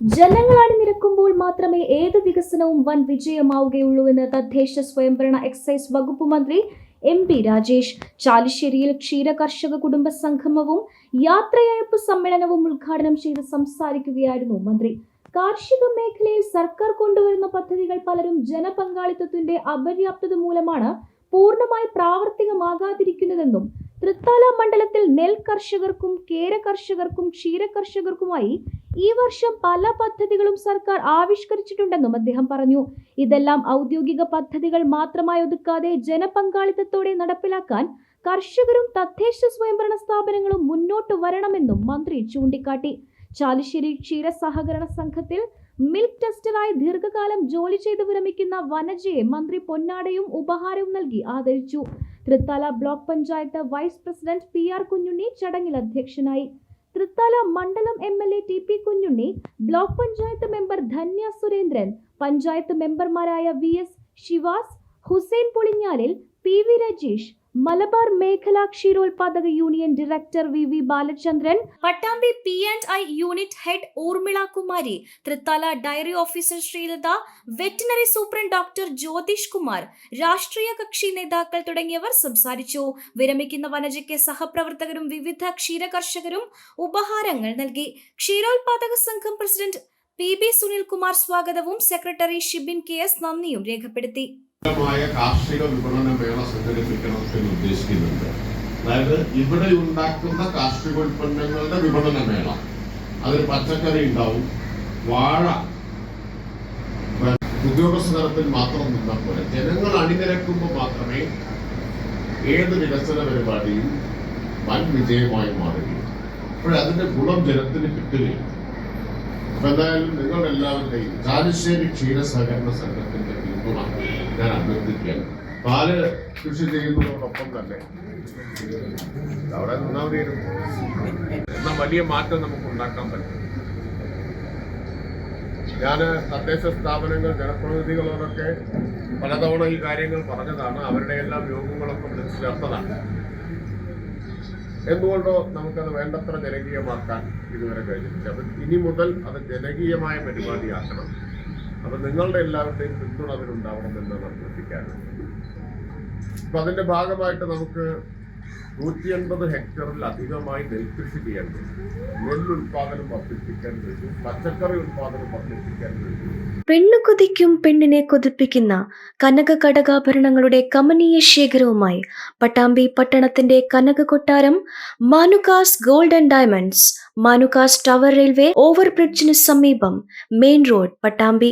ജനങ്ങൾ നിരക്കുമ്പോൾ മാത്രമേ ഏത് വികസനവും വൻ വിജയമാവുകയുള്ളൂ എന്ന് തദ്ദേശ സ്വയംഭരണ എക്സൈസ് വകുപ്പ് മന്ത്രി എം പി രാജേഷ്. ചാലിശ്ശേരിയിൽ ക്ഷീര കർഷക കുടുംബ സംഗമവും യാത്രയയപ്പ് സമ്മേളനവും ഉദ്ഘാടനം ചെയ്ത് സംസാരിക്കുകയായിരുന്നു മന്ത്രി. കാർഷിക മേഖലയിൽ സർക്കാർ കൊണ്ടുവരുന്ന പദ്ധതികൾ പലരും ജനപങ്കാളിത്തത്തിന്റെ അപര്യാപ്തത മൂലമാണ് പൂർണമായി പ്രാവർത്തികമാകാതിരിക്കുന്നതെന്നും തൃത്താല മണ്ഡലത്തിൽ നെൽ കർഷകർക്കും കേര കർഷകർക്കും ക്ഷീര കർഷകർക്കുമായി ഈ വർഷം പല പദ്ധതികളും സർക്കാർ ആവിഷ്കരിച്ചിട്ടുണ്ടെന്നും അദ്ദേഹം പറഞ്ഞു. ഇതെല്ലാം ഔദ്യോഗിക പദ്ധതികൾ മാത്രമായി ഒതുക്കാതെ ജനപങ്കാളിത്തത്തോടെ നടപ്പിലാക്കാൻ കർഷകരും തദ്ദേശ സ്വയംഭരണ സ്ഥാപനങ്ങളും മുന്നോട്ട് വരണമെന്നും മന്ത്രി ചൂണ്ടിക്കാട്ടി. ചാലിശ്ശേരി ക്ഷീര സഹകരണ സംഘത്തിൽ മിൽക്ക് ടെസ്റ്ററായി ദീർഘകാലം ജോലി ചെയ്തു വിരമിക്കുന്ന വനജയെ മന്ത്രി പൊന്നാടയും ഉപഹാരവും നൽകി ആദരിച്ചു. Thrithala block panchayat vice president P R Kunhunni ചടങ്ങിൽ അധ്യക്ഷനായി. തൃത്താല മണ്ഡലം M L A T P Kunhunni block panchayat member Dhanya Surendran panchayat മെമ്പർമാരായ V S Sivas Hussain Pulinjalil P V Rajeesh Malabar മേഖലാ ക്ഷീരോത്പാദക union director V V Balachandran Pattambi P and I unit head Urmila Kumari Thrithala dairy officer Sreelatha veterinary superintendent doctor Jyothish Kumar രാഷ്ട്രീയ കക്ഷി നേതാക്കൾ തുടങ്ങിയവർ സംസാരിച്ചു. വിരമിക്കുന്ന വനജയ്ക്ക് സഹപ്രവർത്തകരും വിവിധ ക്ഷീര കർഷകരും ഉപഹാരങ്ങൾ നൽകി. ക്ഷീരോത്പാദക സംഘം പ്രസിഡന്റ് പി ബി സുനിൽകുമാർ സ്വാഗതവും സെക്രട്ടറി ഷിബിൻ കെ എസ് നന്ദിയും രേഖപ്പെടുത്തി. മായ കാർഷിക വിപണന മേള സംഘടിപ്പിക്കണം എന്ന് ഉദ്ദേശിക്കുന്നുണ്ട്. അതായത് ഇവിടെ ഉണ്ടാക്കുന്ന കാർഷികോൽപ്പന്നങ്ങളുടെ വിപണന മേള അതിൽ പച്ചക്കറി ഉണ്ടാവും വാഴ ഉദ്യോഗസ്ഥ തലത്തിൽ മാത്രം നിന്ന പോലെ ജനങ്ങൾ അണിനിരക്കുമ്പോൾ മാത്രമേ ഏത് വികസന പരിപാടിയും വൻ വിജയമായി മാറുകയും അപ്പോഴതിന്റെ ഗുണം ജനത്തിന് കിട്ടുകയും അപ്പൊ എന്തായാലും നിങ്ങളെല്ലാവരുടെയും ക്ഷീര സഹകരണ സംഘത്തിന്റെ പിന്തുണ ഞാൻ അഭ്യർത്ഥിക്കുകയാണ് പാൽ കൃഷി ചെയ്യുന്നതോടൊപ്പം തന്നെ. അവിടെ നിന്നാ മതിയായിരുന്നു എന്നാൽ വലിയ മാറ്റം നമുക്ക് ഉണ്ടാക്കാൻ പറ്റും. ഞാൻ തദ്ദേശ സ്ഥാപനങ്ങൾ ജനപ്രതിനിധികളോടൊക്കെ പലതവണ ഈ കാര്യങ്ങൾ പറഞ്ഞതാണ്. അവരുടെ എല്ലാം യോഗങ്ങളൊക്കെ വിളിച്ചു ചേർത്തതാണ്. എന്തുകൊണ്ടോ നമുക്കത് വേണ്ടത്ര ജനകീയമാക്കാൻ ഇതുവരെ കഴിഞ്ഞിട്ടില്ല. അപ്പം ഇനി മുതൽ അത് ജനകീയമായ പരിപാടിയാക്കണം. അപ്പം നിങ്ങളുടെ എല്ലാവരുടെയും പിന്തുണ അതിനുണ്ടാവണമെന്നാണ് അഭ്യർത്ഥിക്കാനുള്ളത് അപ്പം അതിന്റെ ഭാഗമായിട്ട് നമുക്ക് നൂറ്റി എൺപത് ഹെക്ടറിൽ അധികമായി നെൽകൃഷി ചെയ്യാൻ കഴിയും നെല്ലുൽപാദനം വർദ്ധിപ്പിക്കാൻ കഴിയും പച്ചക്കറി ഉൽപാദനം വർദ്ധിപ്പിക്കാൻ കഴിയും പെണ്ണു കൊതിക്കും പെണ്ണിനെ കൊതിപ്പിക്കുന്ന കനക കടകാഭരണങ്ങളുടെ കമനീയ ശേഖരവുമായി പട്ടാമ്പി പട്ടണത്തിന്റെ കനക കൊട്ടാരം Manukas gold and diamonds Manukas tower railway ഓവർബ്രിഡ്ജിന് സമീപം മെയിൻ റോഡ് പട്ടാമ്പി